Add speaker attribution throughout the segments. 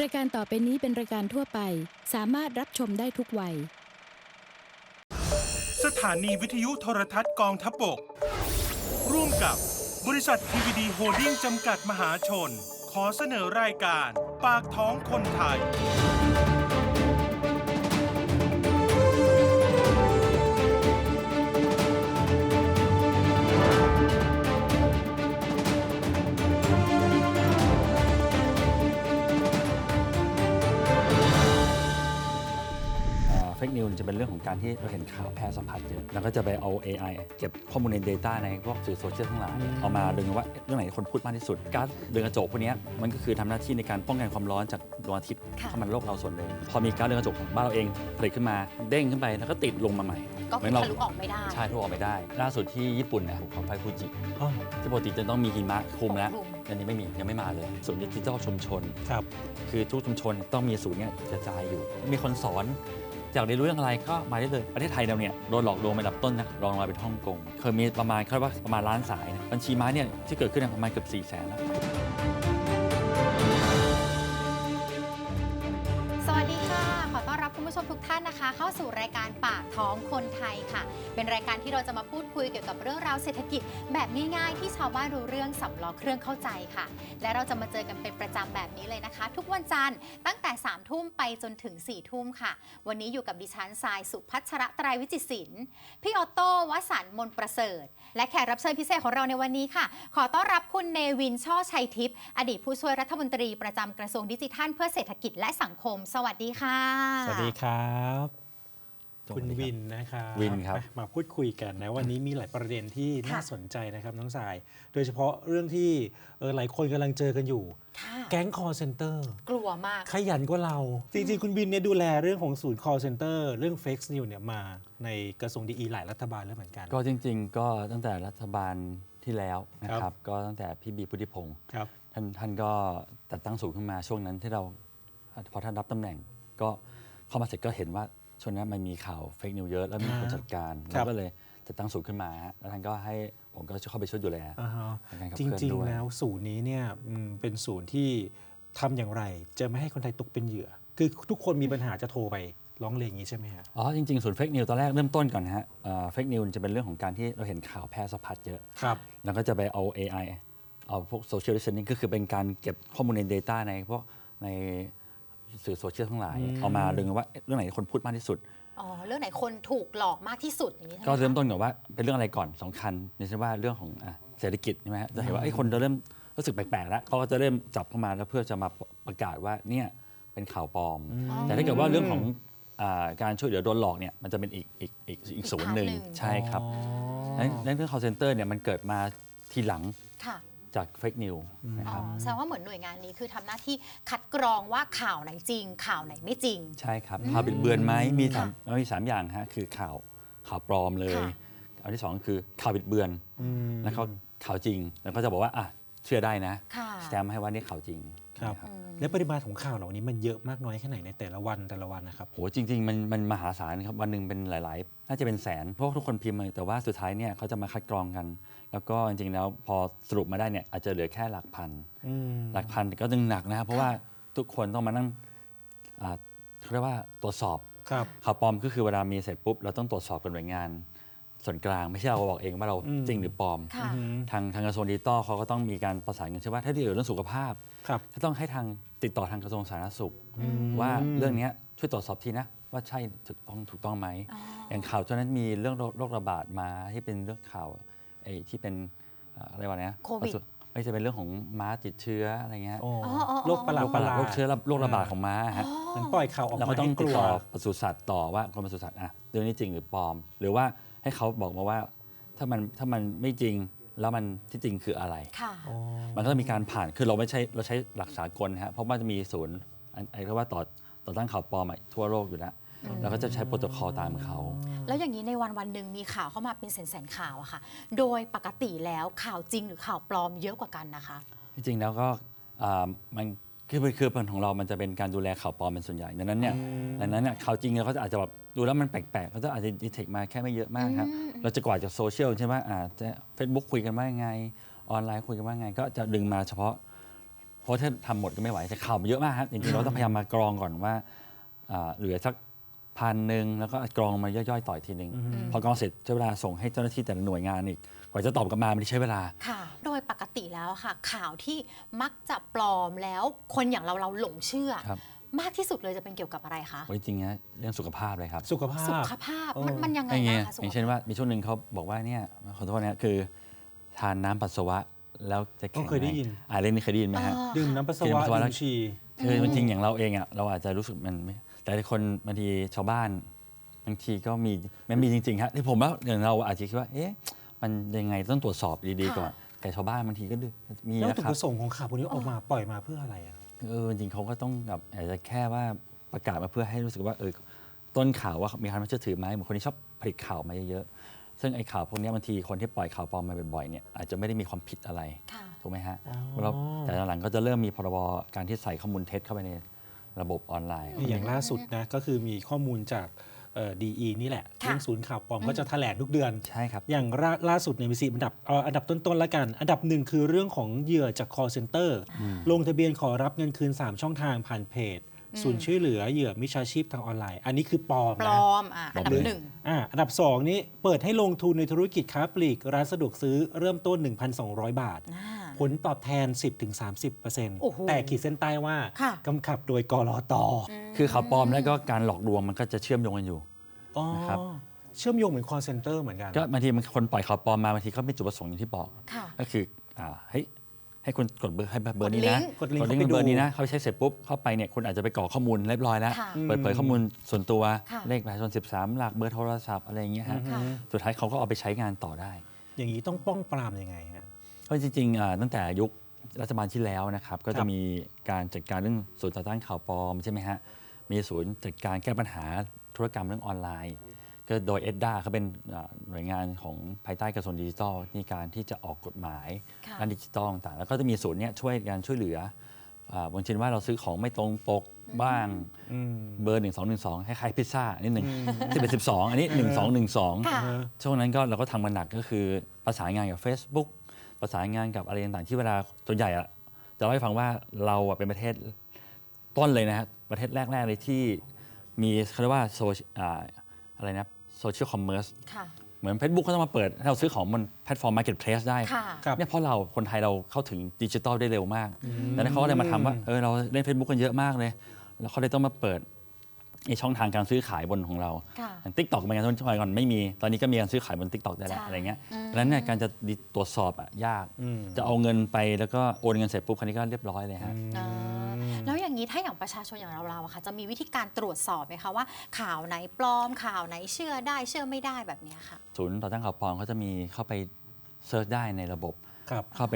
Speaker 1: รายการต่อไปนี้เป็นรายการทั่วไป สามารถรับชมได้ทุกวัย
Speaker 2: สถานีวิทยุโทรทัศน์กองทัพบก ร่วมกับบริษัททีวีดีโฮลดิ้งจำกัดมหาชน ขอเสนอรายการ ปากท้องคนไทย
Speaker 3: เป็นเรื่องของการที่เราเห็นข่าวแพร่สะพัดเยอะแล้วก็จะไปเอา AI เก็บข้อมูลใน Data ในพวกสื่อโซเชียลทั้งหลายเอามาดึงว่าเรื่องไหนคนพูดมากที่สุดก๊าซเรือนกระจกพวกเนี้ยมันก็คือทำหน้าที่ในการป้องกันความร้อนจากดวงอาทิตย์
Speaker 4: ค่ะ
Speaker 3: เข้ามาในโลกเราส่วนหนึ่งพอมีก๊าซเรือนกระจกของบ้านเราเองผลิตขึ้นมาเด้งขึ้นไปแล้วก็ติดลงมาใหม่
Speaker 4: ก็
Speaker 3: เห
Speaker 4: คื
Speaker 3: มื
Speaker 4: อน
Speaker 3: เรา
Speaker 4: ทะลุออกไม่ได้
Speaker 3: ใช่ทุกออกไม่ได้ ล่าสุดที่ญี่ปุ่นเนี่ยของไฟฟูจิ
Speaker 5: อ๋อ
Speaker 3: ที่ปกติจะต้องมีหิมะคลุมแล้ว
Speaker 4: คลุม
Speaker 3: อันนี้ไม่มียังไม่มาเลยศูนย์ดิจิทัลชุมชน
Speaker 5: ครับ
Speaker 3: คือทุกชุมชนต้องมีศูนย์เนี่ยกระจายอยู่ มีคนสอน อยากเรียนรู้เรื่องอะไรก็มาได้เลย ประเทศไทยเราเนี่ยโดนหลอกลวงไปดับต้นนะรองลงมาเป็นฮ่องกง เคยมีประมาณคาดว่าประมาณล้านสายนะบัญชีม้าเนี่ยที่เกิดขึ้นเนยประมาณเกือบ4ี่แสนแล้ว
Speaker 4: ผู้ชมทุกท่านนะคะ เข้าสู่รายการปากท้องคนไทยค่ะ เป็นรายการที่เราจะมาพูดคุยเกี่ยวกับเรื่องราวเศรษฐกิจ แบบง่ายๆ ที่ชาวบ้านรู้เรื่องสำล้อเครื่องเข้าใจค่ะ และเราจะมาเจอกันเป็นประจำแบบนี้เลยนะคะ ทุกวันจันทร์ตั้งแต่3ามทุ่มไปจนถึง4ี่ทุ่มค่ะ วันนี้อยู่กับดิฉันทรายสุพัชระตรวิจิตรศิลป์พี่ออโต้วสันต์มนประเสริฐ และแขกรับเชิญพิเศษของเราในวันนี้ค่ะ ขอต้อนรับคุณเนวินช่อชัยทิพย์อดีตผู้ช่วยรัฐมนตรีประจำกระทรวงดิจิทัล เพื่อเศรษฐกิจและสังคม สวัสดีค่ะ
Speaker 5: สวัสดีครับ
Speaker 3: สวั
Speaker 5: คุ
Speaker 3: ส
Speaker 5: ณ
Speaker 3: ดีครับ
Speaker 5: วินนะครับ
Speaker 3: วินครับ
Speaker 5: มามาพูดคุยกันนะวันนี้มีหลายประเด็นที่
Speaker 4: ค่ะ
Speaker 5: น่าสนใจนะครับน้องสาย โดยเฉพาะเรื่องที่เออหลายคนกำลังเจอกันอยู่
Speaker 4: ค่ะ
Speaker 5: แก๊ง call center
Speaker 4: กลัวมาก
Speaker 5: ขยันกว่าเรา จริงๆ คุณวินเนี่ยดูแลเรื่องของศูนย์ call center เรื่อง fake news เนี่ยมาในกระทรวงดีหลายรัฐบาลแล้วเหมือนกัน
Speaker 3: ก็จริง ๆ ก็ตั้งแต่รัฐบาลที่แล้วนะค
Speaker 5: ครั
Speaker 3: รับบก็ตั้งแต่พี่บีพุทธิพงศ์
Speaker 5: ครับ
Speaker 3: ท่านท่านก็จัดตั้งศูนย์ขึ้นมาช่วงนั้นที่เราพอท่านรับตำแหน่งก็ เข้ามาเสร็จก็เห็นว่าช่วงนั้นมันมีข่าวเฟกนิวเยอะแล้วมีคน
Speaker 5: อ่า
Speaker 3: จัดการ
Speaker 5: ครั
Speaker 3: เรา
Speaker 5: บ
Speaker 3: ก็เลยจัดตั้งศูนย์ขึ้นมาฮะแล้วท่านก็ให้ผมก็เข้าไปช่วยดูแล
Speaker 5: อ่าฮะ
Speaker 3: ในการขับ
Speaker 5: จ
Speaker 3: เคลื่อน
Speaker 5: ริง
Speaker 3: ด้วย
Speaker 5: ๆ แล้วศูนย์นี้เนี่ยอืมเป็นศูนย์ที่ทำอย่างไร จะไม่ให้คนไทยตกเป็นเหยื่อ คือทุกคนมีปัญหาจะโทรไปร้องเรียนอย่างนี้ใช่ไหมฮะ
Speaker 3: อ๋อจริงๆศูนย์เฟกนิวตอนแรกเริ่มต้นก่อนนะฮะเฟกนิวจะเป็นเรื่องของการที่เราเห็นข่าวแพร่สะพัดเยอะ
Speaker 5: ครับ
Speaker 3: แล้วก็จะไปเอา AI เอาพวกโซเชียล i ิ t e n i n g ก็คือเป็นการเก็บข้อมูลใน Data ในพวกใน สื่อโซเชียลทั้งหลาย
Speaker 5: อืม
Speaker 3: เอามาดึงว่าเอ๊ะเรื่องไหนคนพูดมากที่สุด
Speaker 4: อ๋อเรื่องไหนคนถูกหลอกมากที่สุดอย่างนี้ใช่ไหม
Speaker 3: ก็เริ่ม
Speaker 4: คะ
Speaker 3: ต้นก่อนว่าเป็นเรื่องอะไรก่อนสำคัญนี่ใช่ว่าเรื่องของอะเศรษฐกิจใช่ไหมฮะจะเห็นว่าไอ้ยคนจะเริ่มรู้สึกแปลกๆแล้วเขาก็จะเริ่มจับเข้ามาแล้วเพื่อจะมาประกาศว่าเนี่ยเป็นข่าวปลอม
Speaker 4: อ๋อ
Speaker 3: แต่ถ้าเกิดว่าเรื่องของอาการช่วยเหลือโดนหลอกเนี่ยมันจะเป็นอีกอีกอีกอีกศูนย์หนึ่ง
Speaker 4: อีกทางหนึ่ง
Speaker 3: ใช่ครับ
Speaker 5: อ๋อ
Speaker 3: นั้นนั้นเรื่อง call center เนี่ยมันเกิดมาทีหลัง
Speaker 4: ค่ะ
Speaker 3: จากเฟกนิวนะ
Speaker 4: อ๋
Speaker 3: ค
Speaker 4: อ
Speaker 3: รับ
Speaker 4: แสดงว่าเหมือนหน่วยงานนี้คือทำหน้าที่คัดกรองว่าข่าวไหนจริง ข่าวไหนไม่จริง
Speaker 3: ใช่ครับข่าวบิดเบือนไหมมีสาม
Speaker 4: ค่ะ
Speaker 3: มีสามอย่างฮะคือข่าวข่าวปลอมเลย
Speaker 4: ค่ะ
Speaker 3: อันที่สองคือข่าวบิดเบือน
Speaker 5: อืม
Speaker 3: แล้วก็ข่าวจริง แล้วก็จะบอกว่าอะเชื่อได้นะ
Speaker 4: ค่ะ
Speaker 3: สแตมป์ให้ว่านี่ข่าวจริง
Speaker 5: ครับ
Speaker 3: นะ
Speaker 4: อืม
Speaker 5: และปริมาณของข่าวเหล่านี้มันเยอะมากน้อยแค่ไหนในแต่ละวันแต่ละวันนะครับ
Speaker 3: โหจริง ๆ มันมันมหาศาลครับวันหนึ่งเป็นหลาย ๆ น่าจะเป็นแสนเพราะว่าทุกคนพิมพ์เลยแต่ว่าสุดท้ายเนี่ยเขาจะมาคัดกรองกัน แล้วก็จริงๆแล้วพอสรุปมาได้เนี่ยอาจจะเหลือแค่หลักพัน
Speaker 5: อืม
Speaker 3: หลักพันก็ยังหนักนะครับเพราะว่าทุกคนต้องมานั่งอ่าเขาเรียกว่าตรวจสอบ
Speaker 5: ครับ
Speaker 3: ข่าวปลอมก็คือเวลามีเสร็จปุ๊บเราต้องตรวจสอบกับหน่วยงาน ส่วนกลางไม่ใช่เราบอกเองว่าเรา
Speaker 5: อืม
Speaker 3: จริงหรือปลอม
Speaker 4: ค่ะ
Speaker 5: อืม
Speaker 3: ทางทางกระทรวงดิจิตอลเขาก็ต้องมีการประสานกันใช่ว่าถ้าที่เกี่ยวกับเรื่องสุขภาพ
Speaker 5: ครับ
Speaker 3: ก็ต้องให้ทางติดต่อทางกระทรวงสาธารณสุข
Speaker 4: อืม
Speaker 3: ว่าเรื่องเนี้ยช่วยตรวจสอบทีนะ ว่าใช่ถูกต้องถูกต้องไหม
Speaker 4: อ๋อ
Speaker 3: อย่างข่าวช่วงนั้นมีเรื่องโรคโรคระบาดมาที่เป็นเรื่องข่าวไอ้ที่เป็นเอ่ออะไรวะเนี้ย
Speaker 4: โควิด
Speaker 3: ไม่ใช่เป็นเรื่องของม้าติดเชื้ออะไรเงี้ย
Speaker 5: โอ้
Speaker 4: อ๋ออ๋อ
Speaker 5: โรคประหลาด
Speaker 3: โรคประหลาดโรคเชื้อโรคระบาดของม้าฮะ
Speaker 5: มันปล่อยข่าวออก
Speaker 3: เรา
Speaker 5: มา
Speaker 3: ก็ต้อง
Speaker 5: ให้ก
Speaker 3: ติด
Speaker 5: ลัว
Speaker 3: ต่อปศุสัตว์ต่อว่ากรมปศุสัตว์อะเรื่องนี้จริงหรือปลอม หรือว่าให้เขาบอกมาว่าถ้ามันถ้ามันไม่จริงแล้วมันที่จริงคืออะไร
Speaker 4: ค่ะ
Speaker 5: อ๋อ
Speaker 3: มันก็จะมีการผ่านคือเราไม่ใช่เราใช้หลักสากลนะฮะเพราะว่าจะมีศูนย์อันไอ้เรียกว่าต่อต่อต้านข่าวปลอมอะทั่วโลกอยู่แล้ว เราก็จะใช้โปรโตคอลตามเขา
Speaker 4: แล้วอย่างนี้ในวันวันหนึ่งมีข่าวเข้ามาเป็นแสนๆข่าวอะค่ะ โดยปกติแล้วข่าวจริงหรือข่าวปลอมเยอะกว่ากันนะคะ
Speaker 3: จริงๆแล้วก็อ่ามันคือคือคือผลของเรามันจะเป็นการดูแลข่าวปลอมเป็นส่วนใหญ่ดังนั้นเนี่ย
Speaker 5: อืม
Speaker 3: ดังนั้นเนี่ยข่าวจริงเราก็จะอาจจะแบบดูแล้วมันแปลกๆเขาจะอาจจะดีเทคมาแค่ไม่เยอะมากครับ
Speaker 4: อืม
Speaker 3: เราจะกวาดจากโซเชียลใช่ไหมอ่าจะเฟซบุ๊กคุยกันว่ายังไงออนไลน์คุยกันว่ายังไง ก็จะดึงมาเฉพาะราะถ้าทำหมดก็ไม่ไหวแต่ข่าวมันเยอะมากครับจริงๆเราต้องพยายามมากรองก่อนว่าอ่าเหลือสัก พันหนึ่งแล้วก็กรองมาย่อยๆ ต่ออีกทีหนึ่งพอกรองเสร็จใช้เวลาส่งให้เจ้าหน้าที่แต่ละหน่วยงานอีก กว่าจะตอบกลับมามันใช้เวลา
Speaker 4: ค่ะ โดยปกติแล้วค่ะ ข่าวที่มักจะปลอมแล้วคนอย่างเราเราหลงเชื่อ
Speaker 3: ครับ
Speaker 4: มากที่สุดเลยจะเป็นเกี่ยวกับอะไรคะ
Speaker 3: โอ้ยจริงๆนะเรื่องสุขภาพเลยครับ
Speaker 5: สุขภา
Speaker 4: สุ
Speaker 5: พ
Speaker 4: ขภาพ
Speaker 5: เออ
Speaker 4: มันมันยังไง
Speaker 3: อย่างเงี้
Speaker 4: บ้ายงคะสุ
Speaker 3: อ
Speaker 4: ข
Speaker 3: ย่าง
Speaker 4: ภา
Speaker 3: เช่น
Speaker 4: พ
Speaker 3: ว่ามีช่วงหนึ่งเขาบอกว่าเนี่ยขอโทษนะคือ ทานน้ำปัสสาวะแล้วจะแข็ง
Speaker 5: ก็เคยได้ยิน
Speaker 3: อ่าเรื่องนี้เคยได้ยินไหมฮะ
Speaker 4: อ๋อ
Speaker 5: ดื่มน้ำปัสสาวะ
Speaker 3: ดื่มน้ำปัสสาวะ
Speaker 5: ดื่มฉี่
Speaker 3: คือจริงๆอย่างเราเองอะเราอาจจะรู้สึกมันไม่ แต่ละคนบางทีชาวบ้านบางทีก็มีมันมีจริงๆครับที่ผมว่าอย่างเราอาจจะคิดว่าเอ๊ะมันยังไงต้องตรวจสอบดีๆก่อนแต่ชาวบ้านบางทีก็ดื้อมี
Speaker 5: แล้ว
Speaker 3: นะ
Speaker 5: จุด
Speaker 3: ครับ
Speaker 5: ประสงค์ของข่าวพวกนี้ออกมาปล่อยมาเพื่ออะไรอะ
Speaker 3: เออจริงๆเขาก็ต้องแบบอาจจะแค่ว่าประกาศมาเพื่อให้รู้สึกว่าเออต้นข่าวว่ามีความน่าเชื่อถือไหมเหมือนคนที่ชอบผลิตข่าวมาเยอะๆซึ่งไอ้ข่าวพวกเนี้ยบางทีคนที่ปล่อยข่าวปลอมมาบ่อยๆเนี่ยอาจจะไม่ได้มีความผิดอะไร
Speaker 4: ค่ะ
Speaker 3: ถูกไหมฮะ
Speaker 5: อ๋อ
Speaker 3: เราแต่หลังๆก็จะเริ่มมีพรบการที่ใส่ข้อมูลเท็จเข้าไปใน ระบบออนไลน์
Speaker 5: อย่างล่าสุดนะก็คือมีข้อมูลจากดีอีนี่แหละ
Speaker 4: ค่ะ
Speaker 5: เรื่องศูนย์ข่าวปลอมก็จะแถลงทุกเดือน
Speaker 3: ใช่ครับ
Speaker 5: อย่างล่าล่าสุดในยมีสี่อันดับเอาอันดับต้นๆแล้วกัน อันดับหนึ่งคือเรื่องของเหยื่อจาก call center ลงทะเบียนขอรับเงินคืน 3 ช่องทางผ่านเพจศูนย์ช่วยเหลือเหยื่อมิจฉาชีพทางออนไลน์ อันนี้คือปลอม
Speaker 4: ปล
Speaker 5: นะ
Speaker 4: อมอะอันดับหนึ่ง
Speaker 5: อ่าอันดับ2นี้เปิดให้ลงทุนในธุรกิจค้าปลีกร้านสะดวกซื้อเริ่มต้น 1,200 บาท
Speaker 4: อ่า
Speaker 5: ผลตอบแทน
Speaker 4: โอ้โห
Speaker 5: 10-30%แต่ขีดเส้นใต้ว่า
Speaker 4: ค่ะ
Speaker 5: กำกับโดยกรอตอ
Speaker 3: คือข่าวปลอมแล้วก็การหลอกลวงมันก็จะเชื่อมโยงกันอยู่
Speaker 5: อ๋อ
Speaker 3: นะครับ
Speaker 5: เชื่อมโยงเหมือน call center เหมือนกัน
Speaker 3: ก็บางทีมันคนปล่อยข่าวปลอมมาบางทีก็มีจุดประสงค์อย่างที่บอก
Speaker 4: ค่ะ
Speaker 3: ก็คืออ่าให้ให้คุณกดเบอร์ให้เบอร์นี้นะ
Speaker 5: กดลิงก์
Speaker 3: กดลิง
Speaker 5: เข้าไป
Speaker 3: ก์เบอร์
Speaker 5: ดู
Speaker 3: นี้นะเขาใช้เสร็จปุ๊บเข้าไปเนี่ยคุณอาจจะไปกรอกข้อมูลเรียบร้อยแล้ว
Speaker 4: ค่ะ
Speaker 3: เปิดเผยข้อมูลส่วนตัว
Speaker 4: ค่ะ
Speaker 3: เลขประชาชน13 หลักเบอร์โทรศัพท์อะไรอย่างเงี้ยฮะ
Speaker 4: ค่ะ
Speaker 3: สุดท้ายเขาก็เอาไปใช้งานต่อได้
Speaker 5: อย่างนี้ต้องป้องปรามยังไงฮะ
Speaker 3: เพราะจริงๆอ่าตั้งแต่ยุครัฐบาลที่แล้วนะครับ ก็
Speaker 5: ครั
Speaker 3: จะ
Speaker 5: บ
Speaker 3: มีการจัดการเรื่องศูนย์ต่อต้านข่าวปลอมใช่ไหมฮะมีศูนย์จัดการแก้ปัญหาธุรกรรมเรื่องออนไลน์ ก็โดยเอ็ดดาเขาเป็นอ่าหน่วยงานของภายใต้กระทรวงดิจิทัลในการที่จะออกกฎหมาย
Speaker 4: ค่ะ
Speaker 3: ด้านดิจิทัลต่างๆแล้วก็จะมีศูนย์เนี้ยช่วยการช่วยเหลืออ่าบางทีว่าเราซื้อของไม่ตรงปกบ้าง
Speaker 5: อืม
Speaker 3: เบอร์ 1 2 1 2คล้ายๆพิซซ่านิดหนึ่งที่เป็น12อันนี้ 1 2 1 2
Speaker 4: ค่ะ
Speaker 3: ช่วงนั้นก็เราก็ทำมันหนักก็คือประสานงานกับ Facebook ประสานงานกับอะไรต่างๆที่เวลาส่วนใหญ่อะจะเล่าให้ฟังว่าเราอะเป็นประเทศต้นเลยนะฮะประเทศแรก ๆ เลยที่มีเขาเรียกว่าโซอ่าอะไรนะโซเชียลคอมเมอร์ส
Speaker 4: ค่ะ
Speaker 3: เหมือน Facebook เขาต้องมาเปิดให้เราซื้อของบนแพลตฟอร์ม Marketplace ได้
Speaker 4: ค่ะ
Speaker 5: ครับ
Speaker 3: เนี่ยเพราะเราคนไทยเราเข้าถึงดิจิทัลได้เร็วมากดังนั้นเขาก็เลยมาทำว่าเออเราเล่น Facebook กันเยอะมากเลย แล้วเขาเลยต้องมาเปิด ไอช่องทางการซื้อขายบนของเรา
Speaker 4: ค่ะ
Speaker 3: อย่างทิกตอกเป็นไงตอนก่อนไม่มี ตอนนี้ก็มีการซื้อขายบนทิกตอกได้แล้ว
Speaker 4: ใช่
Speaker 3: อะไรเงี้ย
Speaker 4: อืม
Speaker 3: ดังนั้นเนี่ยการจะตรวจสอบอะยาก
Speaker 5: อืม
Speaker 3: จะเอาเงินไปแล้วก็โอนเงินเสร็จปุ๊บคันนี้ก็เรียบร้อยเลยฮะ
Speaker 4: อ่าแล้วอย่างนี้ถ้าอย่างประชาชนอย่างเราๆอะค่ะ จะมีวิธีการตรวจสอบไหมคะว่า ข่าวไหนปลอมข่าวไหนเชื่อได้เชื่อไม่ได้แบบเนี้ยค่ะ
Speaker 3: ศูนย์ต่อต้านข่าวปลอมเขาจะมีเข้าไปเซิร์ชได้ในระบบ
Speaker 5: ครับ
Speaker 3: เข้าไป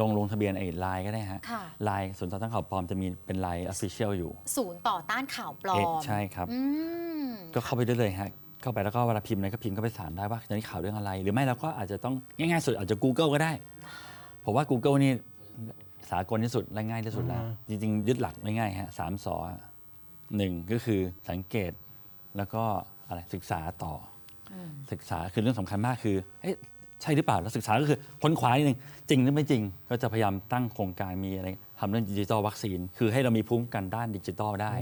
Speaker 3: ลงลงทะเบียนไอ้ไลน์ก็ได้ฮะ
Speaker 4: ค่ะ
Speaker 3: ไลน์ศูนย์ต่อต้านข่าวปลอมจะมีเป็นไลน์ออฟฟิเชียลอยู่
Speaker 4: ศูนย์ต่อต้านข่าวปลอ
Speaker 3: เอ๊ะ
Speaker 4: ม
Speaker 3: ใช่ครับ
Speaker 4: อืม
Speaker 3: ก็เข้าไปได้เลยฮะ เข้าไปแล้วก็เวลาพิมพ์อะไรก็พิมพ์ก็ไปสารได้ว่าตอนนี้ข่าวเรื่องอะไร หรือไม่เราก็อาจจะต้องง่ายๆสุดอาจจะ Google ก็ได้ ผมว่า Google นี่สากลที่สุดและง่ายที่สุดแล้ว
Speaker 5: อ่า
Speaker 3: จริงๆ ยึดหลักง่ายๆฮะสามสอหนึ่งก็คือสังเกตแล้วก็อะไรศึกษาต่ออศึกษาคือเรื่องสำคัญมากคือเอ๊ะ ใช่หรือเปล่าแล้วศึกษาก็คือค้นคว้านิดนึงจริงหรือไม่จริง ก็จะพยายามตั้งโครงการมีอะไรทำเรื่องดิจิทัลวัคซีน คือให้เรามีภูมิคุ้มกันด้านดิจิทัลได้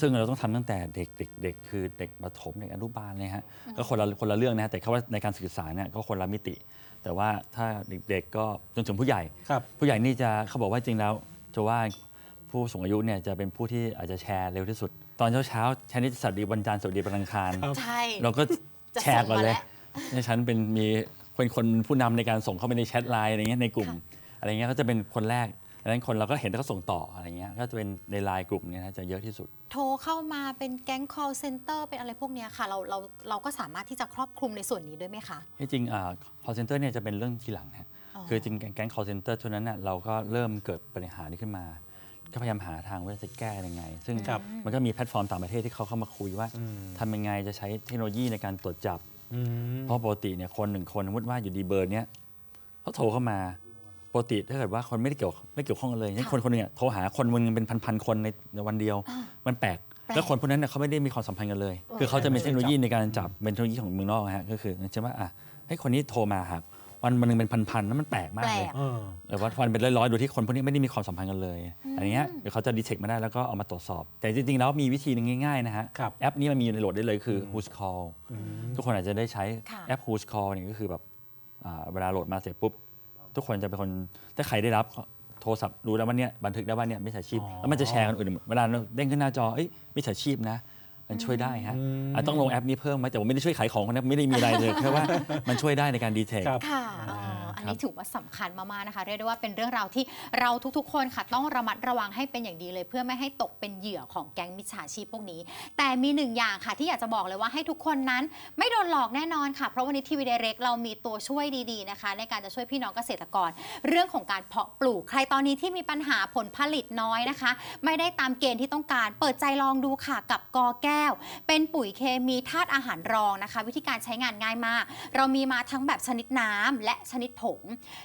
Speaker 3: ซึ่งเราต้องทำตั้งแต่เด็กเด็กเด็กคือเด็กประถมเด็กอนุบาลเลยฮะก็คนละคนละเรื่องนะแต่เขาว่าในการศึกษาเนี่ยก็คนละมิติ แต่ว่าถ้าเด็กๆก็จนถึงผู้ใหญ่
Speaker 5: ครับ
Speaker 3: ผู้ใหญ่นี่จะเขาบอกว่าจริงแล้วจะว่าผู้สูงอายุเนี่ยจะเป็นผู้ที่อาจจะแชร์เร็วที่สุด ตอนเช้าๆแชร์นิตสวัสดีวันจันทร์สวัสดีวันอังคาร
Speaker 5: ครับ
Speaker 4: ใช่
Speaker 3: เราก็
Speaker 4: จะ
Speaker 3: แชร์ก่อนเลย
Speaker 4: ส่งมาแล้ว
Speaker 3: ในฉันเป็นมี เป็นคนผู้นำในการส่งเข้าไปในแชทไลน์อะไรเงี้ยในกลุ่มอะไรเงี้ยก็จะเป็นคนแรกดังนั้นคนเราก็เห็นแล้วก็ส่งต่ออะไรเงี้ยก็จะเป็นในไลน์กลุ่มเนี่ยนะจะเยอะที่สุด
Speaker 4: โทรเข้ามาเป็นแก๊ง call center เป็นอะไรพวกเนี้ยค่ะเราเราเราก็สามารถที่จะครอบคลุมในส่วนนี้ด้วยไหมคะ
Speaker 3: ที่จริงอ่า call center เนี่ยจะเป็นเรื่องทีหลังฮะ
Speaker 4: อ๋อ
Speaker 3: คือจริงแก๊ง call center ช่วงนั้นน่ะเราก็เริ่มเกิดปัญหานี้ขึ้นมา ก็พยายามหาทางว่าจะแก้ยังไง ซึ่ง
Speaker 5: ครับ
Speaker 3: มันก็มีแพลตฟอร์มต่างประเทศที่เขาเข้ามาคุยว่า
Speaker 5: อืม
Speaker 3: ทำยังไงจะใช้เทคโนโลยีในการตรวจจับ
Speaker 5: อืม
Speaker 3: เพราะปกติเนี่ยคนหนึ่งคนสมมติว่าอยู่ดีเบอร์เนี้ยเขาโทรเข้ามาปกติถ้าเกิดว่าคนไม่ได้เกี่ยวไม่เกี่ยวข้องกันเลยเช่น
Speaker 4: ค่ะ
Speaker 3: คนคนหนึงเนี่ยโทรหาคนวันหนึงเป็นพันๆคนในในวันเดียว มันแปลก
Speaker 4: แปลก
Speaker 3: แล้วคนพวกนั้นเนี่ยเขาไม่ได้มีความสัมพันธ์กันเลย คือเขาจะมีเทคโนโลยีในการจับเป็นเทคโนโลยีของเมืองนอกนะฮะก็คืออย่างเช่นว่าอะให้คนนี้โทรมาหาก วันวันหนึงเป็นพันๆแล้วมันแปลกมาก
Speaker 4: แปล
Speaker 3: เลย
Speaker 4: ก
Speaker 5: เออ
Speaker 3: หรือว่าวันเป็นร้อยๆ โดยที่คนพวกนี้ไม่ได้มีความสัมพันธ์กันเลยอันเนี้ยเดี๋ยวเขาจะดีเทคมาได้แล้วก็เอามาตรวจสอบ แต่จริง ๆ แล้วมีวิธีหนึงง่ายๆ นะฮะ
Speaker 5: ครับ
Speaker 3: แอปนี้มันมีอยู่ในโหลดได้เลยคือ Who's Call ทุกคนอาจจะได้ใช้
Speaker 4: ค่ะ
Speaker 3: แอป Who's Call เนี่ยก็คือแบบอ่าเวลาโหลดมาเสร็จปุ๊บ ทุกคนจะเป็นคนถ้าใครได้รับโทรศัพท์รู้แล้วว่าเนี่ยบันทึกได้ว่าเนี่ยมิจฉาชีพ
Speaker 5: อ๋อ
Speaker 3: แล้วมันจะแชร์กันอื่นเวลาเด้งขึ้นหน้าจอเอ้ยมิจฉาชีพนะ มันช่วยได้ฮะ
Speaker 5: อืม
Speaker 3: อะต้องลงแอปนี้เพิ่มไหมแต่ผมไม่ได้ช่วยขายของนะไม่ได้มีอะไรเลยแค่ว่ามันช่วยได้ในการดีเทค
Speaker 5: ครับ
Speaker 4: ค่ะ อันนี้ถือว่าสำคัญมากๆนะคะ เรียกได้ว่าเป็นเรื่องราวที่เราทุกๆ คนค่ะ ต้องระมัดระวังให้เป็นอย่างดีเลย เพื่อไม่ให้ตกเป็นเหยื่อของแก๊งมิจฉาชีพพวกนี้ แต่มีหนึ่งอย่างค่ะที่อยากจะบอกเลยว่าให้ทุกคนนั้น ไม่โดนหลอกแน่นอนค่ะเพราะวันนี้ทีวีเดเร็กเรามีตัวช่วยดีๆนะคะ ในการจะช่วยพี่น้องเกษตรกร เรื่องของการเพาะปลูกใครตอนนี้ที่มีปัญหาผลผลิตน้อยนะคะ ไม่ได้ตามเกณฑ์ที่ต้องการ เปิดใจลองดูค่ะกับกอแก้ว เป็นปุ๋ยเคมีธาตุอาหารรองนะคะ วิธีการใช้งานง่ายมาก เรามีมาทั้งแบบชนิดน้ำและชนิดผง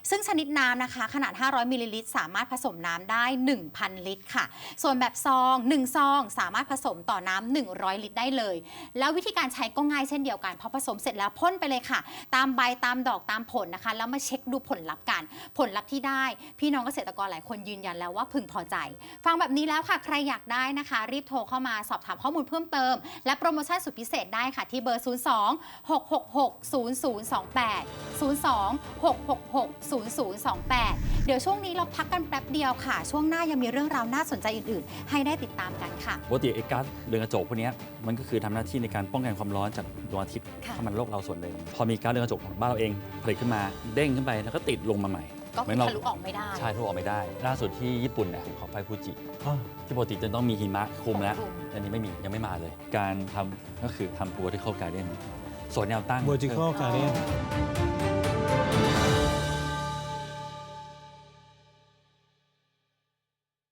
Speaker 4: ซึ่งชนิดน้ำนะคะ ขนาด 500มิลลิลิตรสามารถผสมน้ำได้ 1,000 ลิตรค่ะ ส่วนแบบซอง 1 ซอง สามารถผสมต่อน้ำ100 ลิตรได้เลย แล้ววิธีการใช้ก็ง่ายเช่นเดียวกันพอผสมเสร็จแล้วพ่นไปเลยค่ะ ตามใบตามดอกตามผลนะคะ แล้วมาเช็คดูผลลัพธ์กัน ผลลัพธ์ที่ได้ พี่น้องเกษตรกรหลายคนยืนยันแล้วว่าพึงพอใจ ฟังแบบนี้แล้วค่ะใครอยากได้นะคะ รีบโทรเข้ามาสอบถามข้อมูลเพิ่มเติม และโปรโมชั่นสุดพิเศษได้ค่ะที่เบอร์ 02 666 0028 02 666 0028 เดี๋ยวช่วงนี้เราพักกันแป๊บเดียวค่ะ ช่วงหน้ายังมีเรื่องราวน่าสนใจอื่น ๆ ให้ได้ติดตามกันค่ะ
Speaker 3: ปกติไอ้ก๊าซเรือนกระจกพวกเนี้ยมันก็คือทำหน้าที่ในการป้องกันความร้อนจากดวงอาทิตย์
Speaker 4: ค่ะ
Speaker 3: เข้ามาในโลกเราส่วนหนึ่งพอมีก๊าซเรือนกระจกของบ้านเราเองผลิตขึ้นมาเด้งขึ้นไปแล้วก็ติดลงมาใหม่
Speaker 4: ก็
Speaker 3: เหมื
Speaker 4: คือ
Speaker 3: อนเรา
Speaker 4: ทะลุออกไม่ได้
Speaker 3: ใช่ทุกออกไม่ได้ ล่าสุดที่ญี่ปุ่นเนี่ยของไฟฟูจิ
Speaker 5: อ๋อ
Speaker 3: ที่ปกติจะต้องมีหิมะคลุมแล้ว
Speaker 4: คลุม
Speaker 3: อันนี้ไม่มียังไม่มาเลย การทำก็คือทำ vertical garden สวนแนวตั้ง
Speaker 5: vertical garden